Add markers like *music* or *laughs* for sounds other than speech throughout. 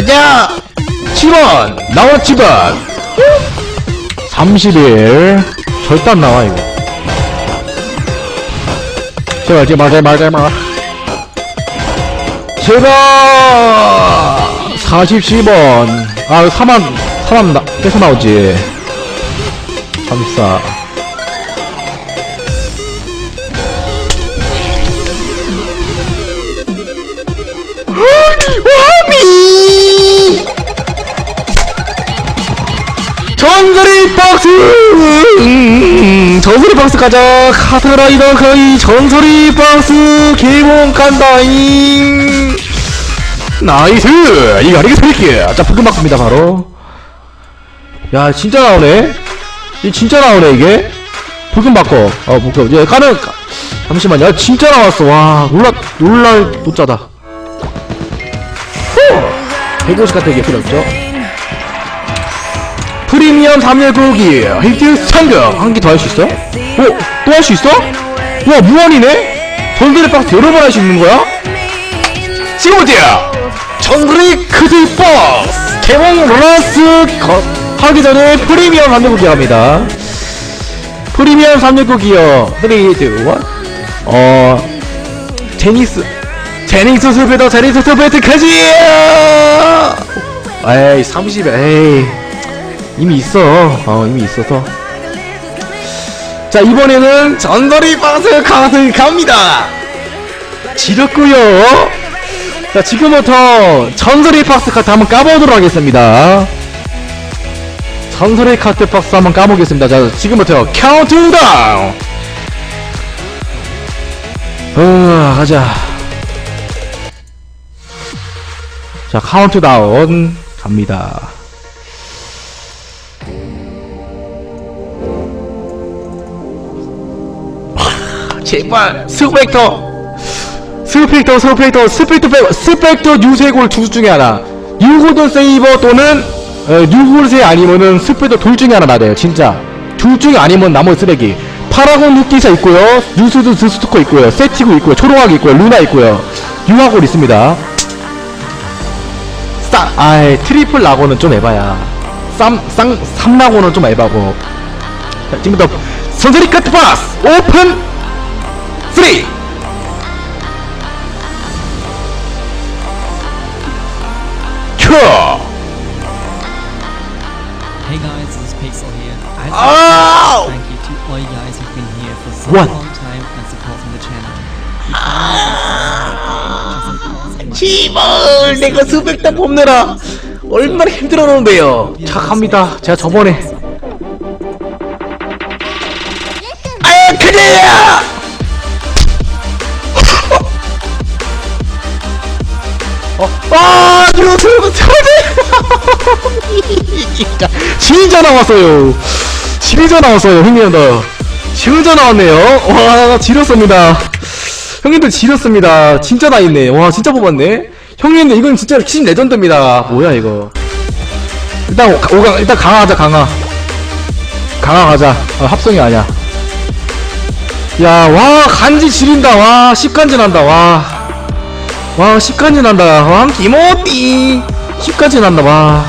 가자! 7원 나왔지만 30일. 절대 안 나와 이거. 제발 제발 제발 제발 제발. 40번 아 4만 4만 나, 계속 나오지. 34 전설의 박스! 음, 전설의 박스 가자. 카트라이더 거의 전설의 박스. 개봉 간다잉. 나이스! 이거 아니게 드릴게 자 푸금 박스입니다 바로. 야 진짜 나오네. 이 진짜 나오네 이게. 푸금 바꿔 어 푸금. 얘 가는 가- 잠시만요. 야, 진짜 나왔어. 와 놀라 놀랄 노짜다. 150 같은 게 필요 없죠 프리미엄 3열 고기 히트 상금 한개 더 할 수 있어? 어? 또할 수 있어? 와 무한이네? 전설의 박스 여러 번 할 수 있는 거야? 지금부터야 전설의 크드 박스 개봉 로라스 거, 하기 전에 프리미엄 369기 합니다 프리미엄 369기요 3, 2, 1 어... 제니스 제니스 스페더 제니스 스페트까지 에이 30에 에이 이미 있어. 어 이미 있어서. 자 이번에는 전설의 박스 카드 갑니다. 지렸구요. 자 지금부터 전설의 박스 카트 한번 까보도록 하겠습니다. 전설의 카트 박스 한번 까보겠습니다. 자 지금부터 카운트다운. 어 가자. 자 카운트다운 갑니다 제발 스펙터. 스펙터 스펙터 스펙터 빼 스펙터 유세골 두수 중에 하나. 유골든 세이버 또는 어, 유골세 아니면은 스펙터 둘 중에 하나 나대요 진짜. 둘 중에 아니면 나머지 쓰레기. 파라곤 루키사 있고요 뉴스드 드스토커 있고요 세티고 있고요 초롱하게 있고요 루나 있고요. 유화골 있습니다. 쌍 아이 트리플 라고는 좀 에바야. 쌈쌍 삼라고는 좀 에바고. 자 지금부터 선설이 카트 파스 오픈 3켜 Hey guys, this is Pixel here. I just Ow! want to thank you to all you guys who've been here for so What? long time and supporting the channel. We finally got 제발 내가 스펙터 뽑느라 얼마나 힘들었는데요 착합니다 제가 저번에 아 그래야 *laughs* 진짜 진짜 나왔어요. 진짜 나왔어요 형님들. 진짜 나왔네요. 와 지렸습니다. 형님들 지렸습니다. 진짜 나 있네. 와 진짜 뽑았네. 형님들 이건 진짜 신 레전드입니다. 뭐야 이거? 일단 오- 오강 일단 강화하자 강화. 강화 가자. 어, 합성이 아니야. 야와 간지 지린다. 와 십간지 난다. 와. 와, 10간지 난다. 와, 기모띠. 10간지 난다. 와.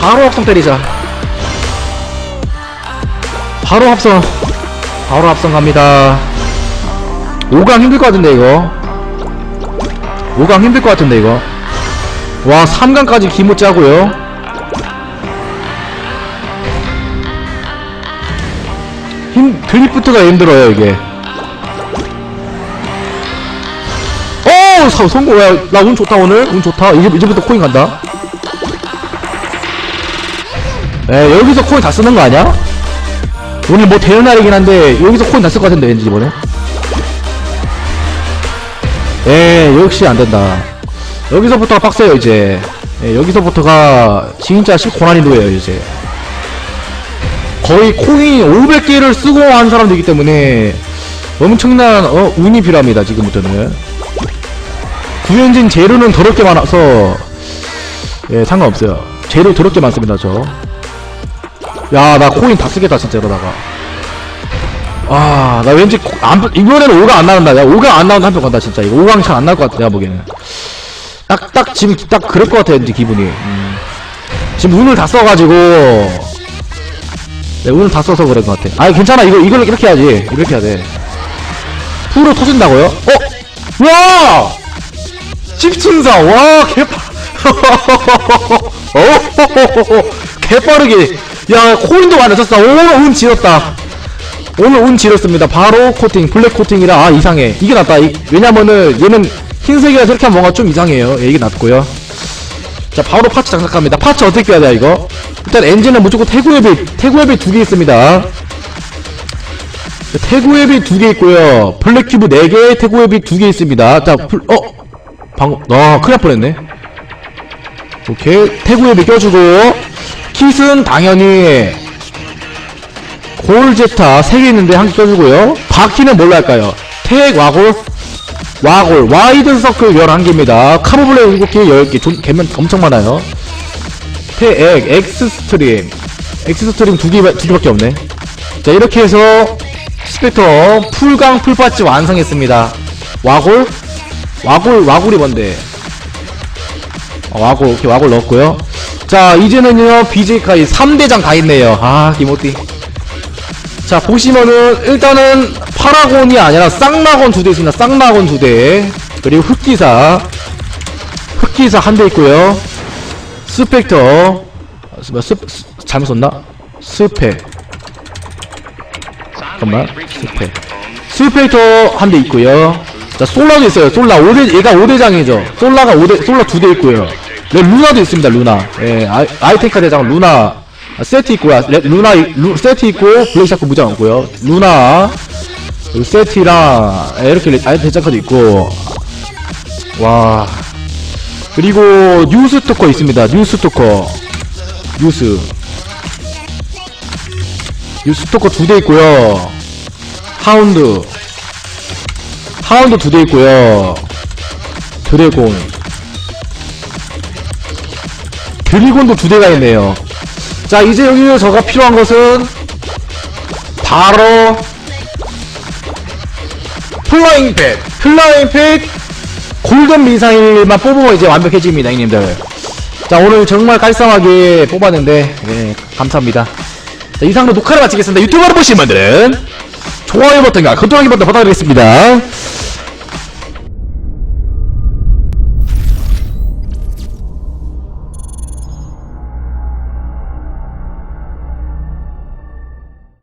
바로 합성 때리자. 바로 합성. 바로 합성 갑니다. 5강 힘들 것 같은데, 이거. 5강 힘들 것 같은데, 이거. 와, 3강까지 기모 짜고요. 힘, 드리프트가 힘들어요, 이게. 오! 사, 성공! 야, 나 운 좋다, 오늘. 운 좋다. 이제, 이제부터 코인 간다. 에, 여기서 코인 다 쓰는 거 아니야? 오늘 뭐 대여 날이긴 한데, 여기서 코인 다 쓸 것 같은데, 왠지 이번에. 에, 역시 안 된다. 여기서부터가 빡세요, 이제. 예, 여기서부터가 진짜 10고난이도예요, 이제. 거의 코인 500개를 쓰고 한 사람들이기 때문에 엄청난 어, 운이 필요합니다, 지금부터는. 구현진 재료는 더럽게 많아서 예 상관없어요 재료 더럽게 많습니다 저 야 나 코인 다 쓰겠다 진짜 이러다가 아나 왠지 코- 안, 이번에는 5강 안 나온다 내가 5강 안 나온다 한 표 간다 진짜 이거 5강 잘안 나올 것 같아 내가 보기에는 딱, 딱, 지금 딱 그럴 것 같아요, 이제 기분이. 음. 지금 운을 다 써가지고. 네, 운을 다 써서 그런 것 같아. 아니, 괜찮아. 이거, 이걸 이렇게 해야지. 이렇게 해야 돼. 프로 터진다고요? 어? 와! 찝친사, 와, 개빠, *laughs* 어, *laughs* 개빠르게. 야, 코인도 안 늦었어. 오, 운 지렸다. 오늘 운 지렸습니다. 바로 코팅, 블랙 코팅이라, 아, 이상해. 이게 낫다. 이- 왜냐면은, 얘는 흰색이라 저렇게 하면 뭔가 좀 이상해요. 예, 이게 낫고요 자, 바로 파츠 장착합니다. 파츠 어떻게 해야 돼, 이거? 일단 엔진은 무조건 태구앱이, 태구앱이 두 개 있습니다. 태구앱이 두 개 있고요. 블랙큐브 4개, 태구앱이 두 개 있습니다. 자, 불, 어? 방금, 아, 큰일 날 뻔했네. 오케이. 태구앱이 껴주고, 킷은 당연히, 골제타 3개 있는데 한개 껴주고요. 바퀴는 뭘로 할까요? 택, 와골, 와골, 와이드 서클 11개입니다. 카보블레 7개, 10개, 존, 개면 엄청 많아요. 택, 엑스 스트림. 엑스 스트림 두 개, 두 개밖에 없네. 자, 이렇게 해서, 스펙터 풀강 풀파츠 완성했습니다. 와골? 와골, 와골이 뭔데? 어, 와골, 오케이, 와골 넣었고요. 자, 이제는요, BJ카이 3대장 다 있네요. 아, 기모띠. 자, 보시면은, 일단은, 파라곤이 아니라 쌍라곤 두 대 있습니다. 쌍라곤 두 대. 그리고 흑기사. 흑기사 한 대 있고요. 스펙터. 아, 스, 스, 스, 잘못 썼나? 스펙. 잠깐만. 스펙. 스펙터 한 대 있고요. 자, 솔라도 있어요. 솔라 5대, 얘가 5대장이죠. 솔라가 5대, 솔라 두 대 있고요. 네, 루나도 있습니다, 루나. 예, 아이, 아이템카 대장 루나. 아, 세트 있고요. 레, 루나, 이- 루, 세트 있고, 블랙샤크 무장 없고요. 루나. 그리고 세트랑, 예, 이렇게 레- 아이템 대장카도 있고. 와. 그리고, 뉴스 토커 있습니다. 뉴스 토커. 뉴스. 뉴스 토커 두 대 있고요. 하운드. 하운드 두 대 있고요. 드래곤. 드래곤도 두 대가 있네요. 자, 이제 여기 저가 필요한 것은 바로 플라잉 펫. 플라잉 펫 골든 미사일만 뽑으면 이제 완벽해집니다, 형님들. 자, 오늘 정말 깔쌈하게 뽑았는데, 예, 감사합니다. 자, 이상으로 녹화를 마치겠습니다. 유튜브로 보신 분들은 좋아요 버튼과 구독하기 버튼 부탁드리겠습니다.